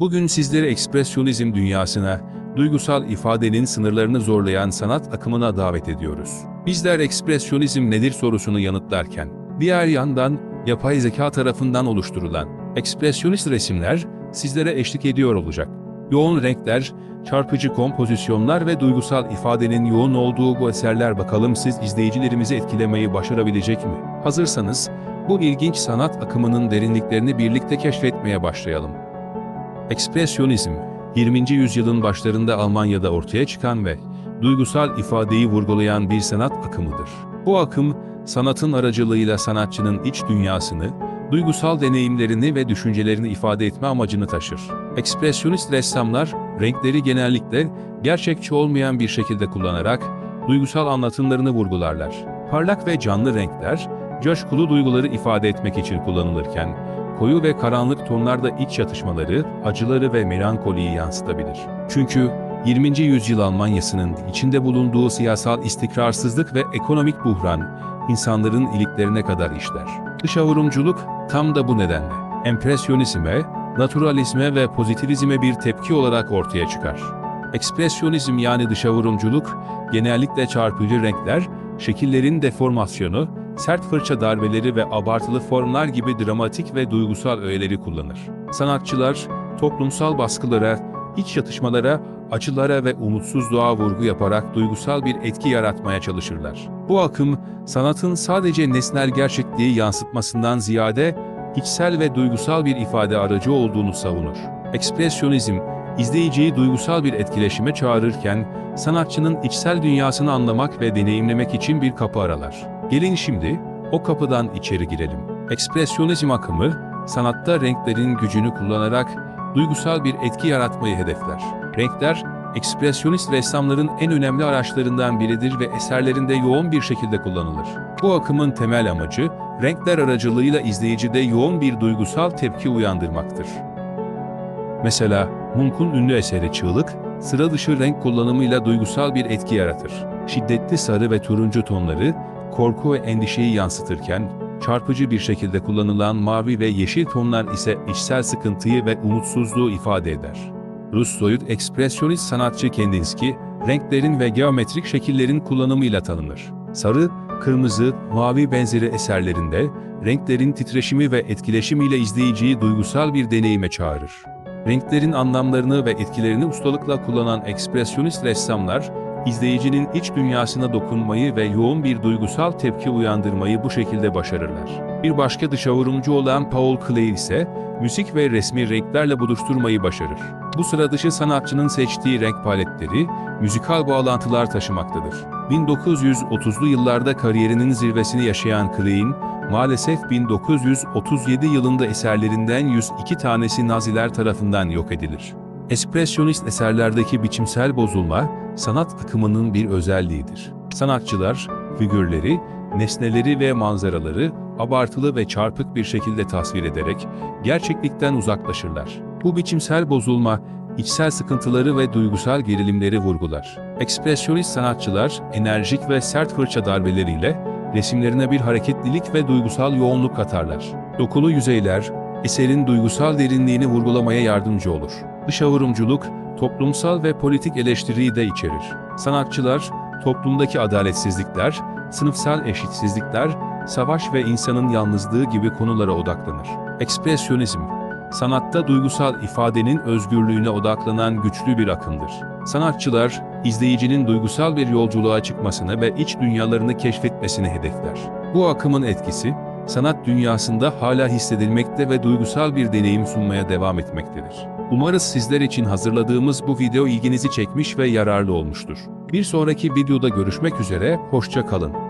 Bugün sizleri ekspresyonizm dünyasına, duygusal ifadenin sınırlarını zorlayan sanat akımına davet ediyoruz. Bizler ekspresyonizm nedir sorusunu yanıtlarken, diğer yandan yapay zeka tarafından oluşturulan ekspresyonist resimler sizlere eşlik ediyor olacak. Yoğun renkler, çarpıcı kompozisyonlar ve duygusal ifadenin yoğun olduğu bu eserler bakalım siz izleyicilerimizi etkilemeyi başarabilecek mi? Hazırsanız bu ilginç sanat akımının derinliklerini birlikte keşfetmeye başlayalım. Ekspresyonizm, 20. yüzyılın başlarında Almanya'da ortaya çıkan ve duygusal ifadeyi vurgulayan bir sanat akımıdır. Bu akım, sanatın aracılığıyla sanatçının iç dünyasını, duygusal deneyimlerini ve düşüncelerini ifade etme amacını taşır. Ekspresyonist ressamlar, renkleri genellikle gerçekçi olmayan bir şekilde kullanarak duygusal anlatımlarını vurgularlar. Parlak ve canlı renkler, coşkulu duyguları ifade etmek için kullanılırken, koyu ve karanlık tonlarda iç çatışmaları, acıları ve melankoliyi yansıtabilir. Çünkü 20. yüzyıl Almanyası'nın içinde bulunduğu siyasal istikrarsızlık ve ekonomik buhran, insanların iliklerine kadar işler. Dışavurumculuk tam da bu nedenle empresyonizme, naturalizme ve pozitivizme bir tepki olarak ortaya çıkar. Ekspresyonizm yani dışavurumculuk, genellikle çarpıcı renkler, şekillerin deformasyonu, sert fırça darbeleri ve abartılı formlar gibi dramatik ve duygusal öğeleri kullanır. Sanatçılar, toplumsal baskılara, iç çatışmalara, acılara ve umutsuzluğa vurgu yaparak duygusal bir etki yaratmaya çalışırlar. Bu akım, sanatın sadece nesnel gerçekliği yansıtmasından ziyade, içsel ve duygusal bir ifade aracı olduğunu savunur. Ekspresyonizm, izleyiciyi duygusal bir etkileşime çağırırken, sanatçının içsel dünyasını anlamak ve deneyimlemek için bir kapı aralar. Gelin şimdi, o kapıdan içeri girelim. Ekspresyonizm akımı, sanatta renklerin gücünü kullanarak duygusal bir etki yaratmayı hedefler. Renkler, ekspresyonist ressamların en önemli araçlarından biridir ve eserlerinde yoğun bir şekilde kullanılır. Bu akımın temel amacı, renkler aracılığıyla izleyicide yoğun bir duygusal tepki uyandırmaktır. Mesela, Munch'un ünlü eseri Çığlık, sıra dışı renk kullanımıyla duygusal bir etki yaratır. Şiddetli sarı ve turuncu tonları, korku ve endişeyi yansıtırken, çarpıcı bir şekilde kullanılan mavi ve yeşil tonlar ise içsel sıkıntıyı ve umutsuzluğu ifade eder. Rus soyut ekspresyonist sanatçı Kandinsky, renklerin ve geometrik şekillerin kullanımıyla tanınır. Sarı, kırmızı, mavi benzeri eserlerinde, renklerin titreşimi ve etkileşimiyle izleyiciyi duygusal bir deneyime çağırır. Renklerin anlamlarını ve etkilerini ustalıkla kullanan ekspresyonist ressamlar, izleyicinin iç dünyasına dokunmayı ve yoğun bir duygusal tepki uyandırmayı bu şekilde başarırlar. Bir başka dışavurumcu olan Paul Klee ise, müzik ve resmi renklerle buluşturmayı başarır. Bu sıra dışı sanatçının seçtiği renk paletleri, müzikal bağlantılar taşımaktadır. 1930'lu yıllarda kariyerinin zirvesini yaşayan Klee'in, maalesef 1937 yılında eserlerinden 102 tanesi Naziler tarafından yok edilir. Espresyonist eserlerdeki biçimsel bozulma, sanat akımının bir özelliğidir. Sanatçılar, figürleri, nesneleri ve manzaraları abartılı ve çarpık bir şekilde tasvir ederek gerçeklikten uzaklaşırlar. Bu biçimsel bozulma, içsel sıkıntıları ve duygusal gerilimleri vurgular. Ekspresyonist sanatçılar, enerjik ve sert fırça darbeleriyle resimlerine bir hareketlilik ve duygusal yoğunluk katarlar. Dokulu yüzeyler, eserin duygusal derinliğini vurgulamaya yardımcı olur. Dışavurumculuk, toplumsal ve politik eleştiriyi de içerir. Sanatçılar, toplumdaki adaletsizlikler, sınıfsal eşitsizlikler, savaş ve insanın yalnızlığı gibi konulara odaklanır. Ekspresyonizm, sanatta duygusal ifadenin özgürlüğüne odaklanan güçlü bir akımdır. Sanatçılar, izleyicinin duygusal bir yolculuğa çıkmasını ve iç dünyalarını keşfetmesini hedefler. Bu akımın etkisi, sanat dünyasında hala hissedilmekte ve duygusal bir deneyim sunmaya devam etmektedir. Umarız sizler için hazırladığımız bu video ilginizi çekmiş ve yararlı olmuştur. Bir sonraki videoda görüşmek üzere, hoşça kalın.